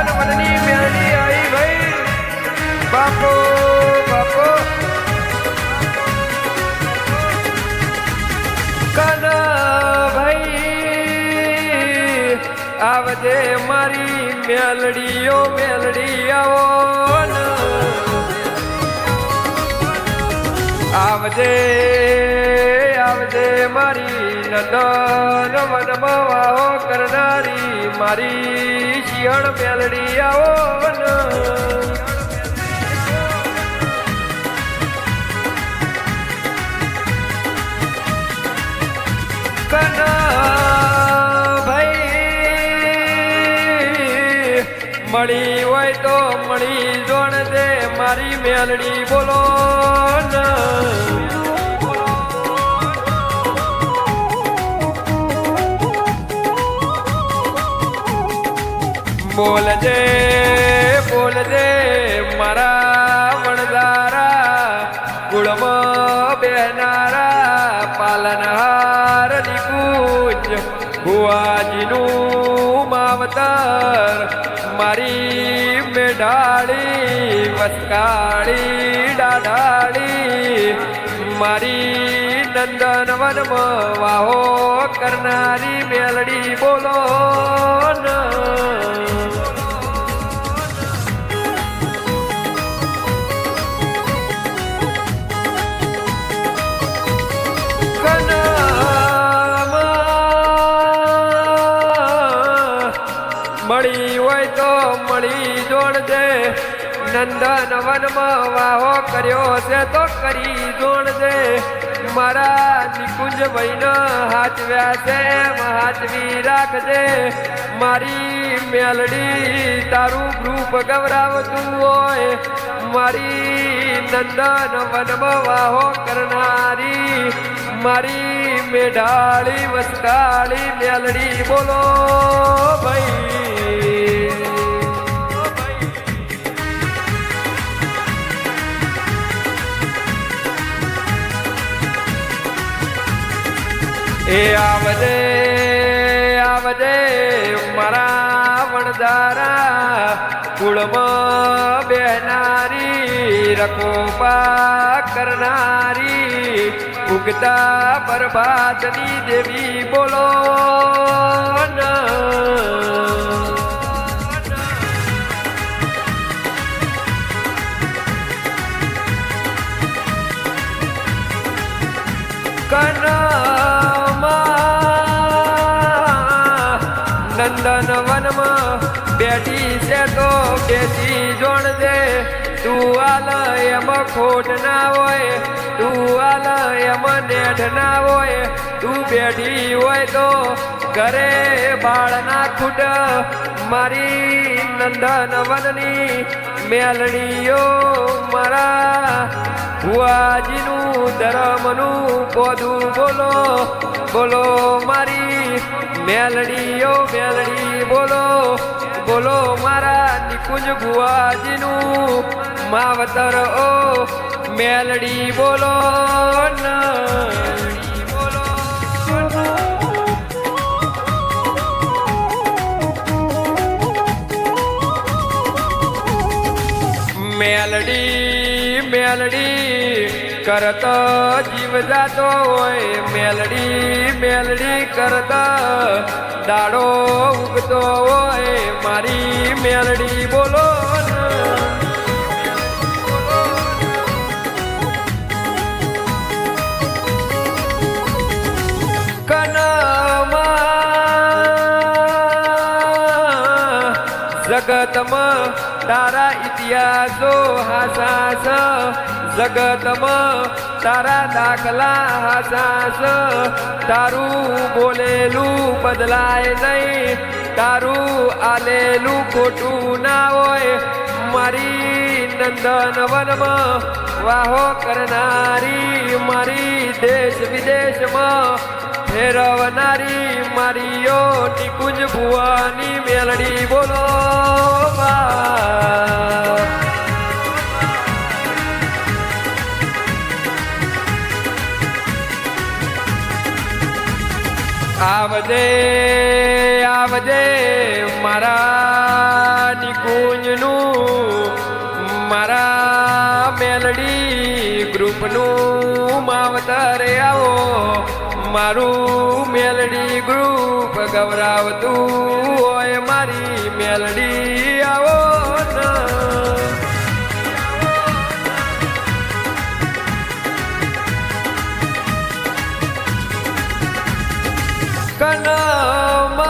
નંદન વનની મેળની આઈ ભાઈ બાપો બાપો. કન ભાઈ આવજે મારી મેલડીઓ મેલડી આવો. આવજે આવજે મારી નંદન વનમાં વાહો કરનારી. મારી શિયાળ મેલડી આવો ભાઈ મળી હોય તો મળી જોણ દે મારી મેલડી બોલો ન. બોલજે બોલજે મારા વણદારા કુળમાં બેનારા, પાલનહાર નિકુંજ, ભુવાજીનું માવતર, મારી મેઢાળી, વસકાળી, ડાઢાળી, મારી નંદન વનમાં વાહો કરનારી મેલડી બોલો ન. મળી જોડજે નંદન વનમાં વાહો કર્યો છે તો કરી જોડજે મારા નિકુંજ ભાઈને હાચવ્યા છે હાચવી રાખજે. મારી મેલડી તારું ગ્રુપ ગવરાવતું હોય. મારી નંદન વનમાં વાહો કરનારી. મારી મેઢાળી વસ્તાળી મેલડી બોલો. એ આવજે આવજે મારા વણદારા કુળમાં બેનારી રકોપા કરનારી ઉગતા બરબાદની દેવી બોલો ન બેસી જોણજે તું આલ એમાં ખોટ ના હોય. તું આલ એમાં નેઠ ના હોય. તું બેઠી હોય તો ઘરે બાળ ના ખૂટ. મારી નંદન વનની મેલણીઓ મારા ભુઆજીનું ધર્મનું પોદું બોલો. બોલો મારી મેલડીઓ મેલડી બોલો. બોલો મારા નિકુંજ ભુવાજીનું માવતર ઓ મેલડી બોલો. મેલડી મેલડી. કરત, જીવ જાતો હોય, મેલડી મેલડી કરતા દાડો ઉગતો હોય, મારી મેલડી બોલો. જગતમાં તારા ઇતિહાસો હાસાસ જગતમાં તારા દાખલા હસાસ. તારું બોલેલું બદલાય નહીં. તારું આલેલું ખોટું ના હોય. મારી નંદનવનમાં વાહો કરનારી મારી દેશ વિદેશમાં ફેરવનારી મારીઓ નિકુંજ ભુવાની મેલડી બોલો. આવજે આવજે મારા નિકુંજનું, મારા મેલડી ગ્રુપનું માવતર આવો, મારું મેલડી ગ્રુપ ગવરાવતું હોય મારી મેલડી. કનમાં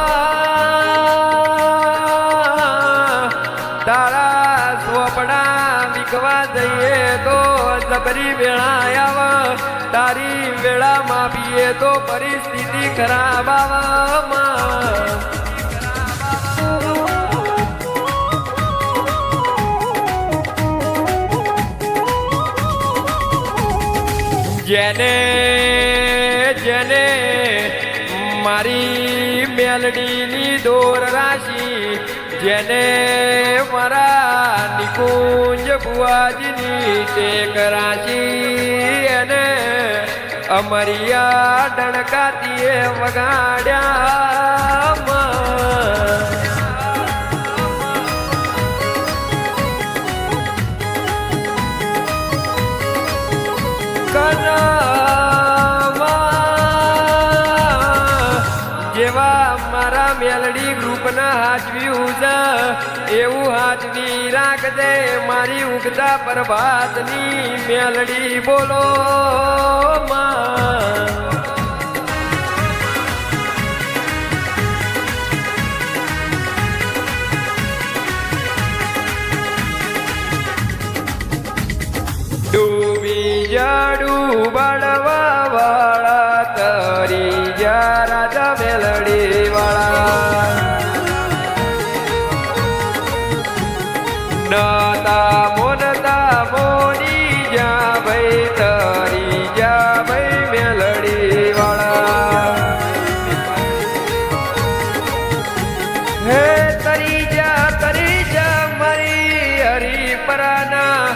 તારા સ્વપડા વિકવા જઈએ તો જબરી વેળા તારી વેળામાં પીએ તો પરિસ્થિતિ ખરાબ જેને મેલડીની દોર રાશી જેને મારા નિકુંજ બુઆજીની ટેક રાશી. એને અમરિયા ડણકાતીએ વગાડ્યા કનમાં હાચવ્યું જ. એવું હાચવી રાખજે, મારી ઉગતા પ્રભાતની મેલડી બોલો માં. ડૂબી જાડું બળવા વાળા તરી જરા મેલડી હે તરી મારી હરી પરાના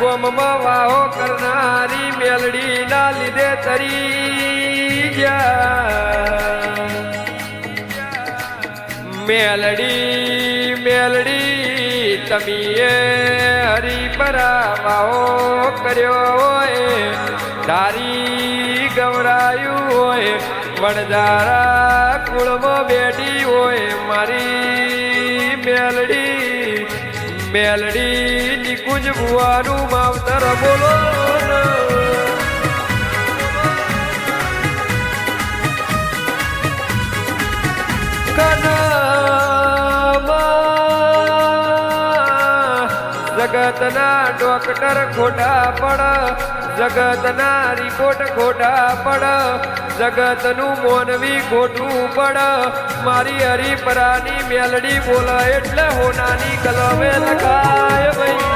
ગોમમાં વાહો કરનારી મેલડી ના લીધે તરી જા મેલડી મેલડી, તમીએ હરિપરા વાહો કર્યો હોય તારી ગવરાયું હોય વણજારા કુળમાં બેઠી હોય, મારી મેલડી મેલડી નિકુંજ ભુવાનું માવતર બોલો જગતના ડોક્ટર ખોટા પડ જગતના રિપોર્ટ ખોટા પડ જગતનું મોનવી ગોઠવું પડ. મારી હરિપરાની મેલડી બોલે એટલે હોનાની કલમે લખાય ભાઈ.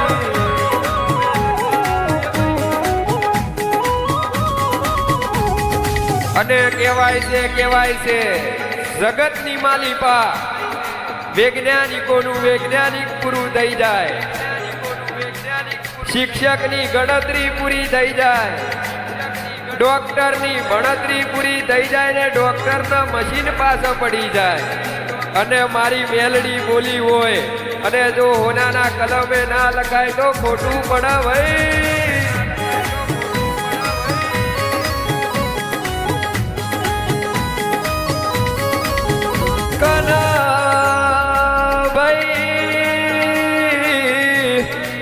અને કહેવાય છે કહેવાય છે, જગતની માલિપા વૈજ્ઞાનિકોનું વૈજ્ઞાનિક પૂરું થઈ જાય. શિક્ષકની ગણતરી પૂરી થઈ જાય. ડોક્ટરની ગણતરી પૂરી થઈ જાય ને ડોક્ટરના મશીન પાસે પડી જાય. અને મારી મેલડી બોલી હોય, અને જો હોનાના કલમે ના લખાય તો ખોટું પડે ભાઈ.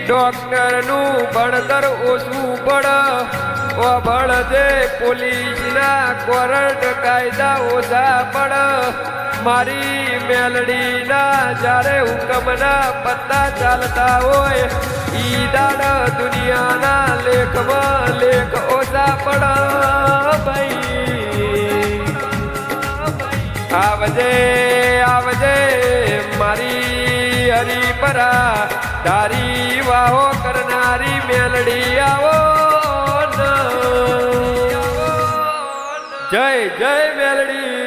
ડોક્ટરનું ભણતર ઓછું પડ ઓભળ દે પોલીસના કોરટ કાયદા ઓછા પડ મારી મેલડીના જ્યારે હુકમના પત્તા ચાલતા હોય, ઈ દાડ દુનિયાના લેખમાં લેખ ઓછા પડ ભાઈ આવજે આવજે, મારી હરિપરા તારી વાહો કરનારી મેલડી આવો. જય જય મેલડી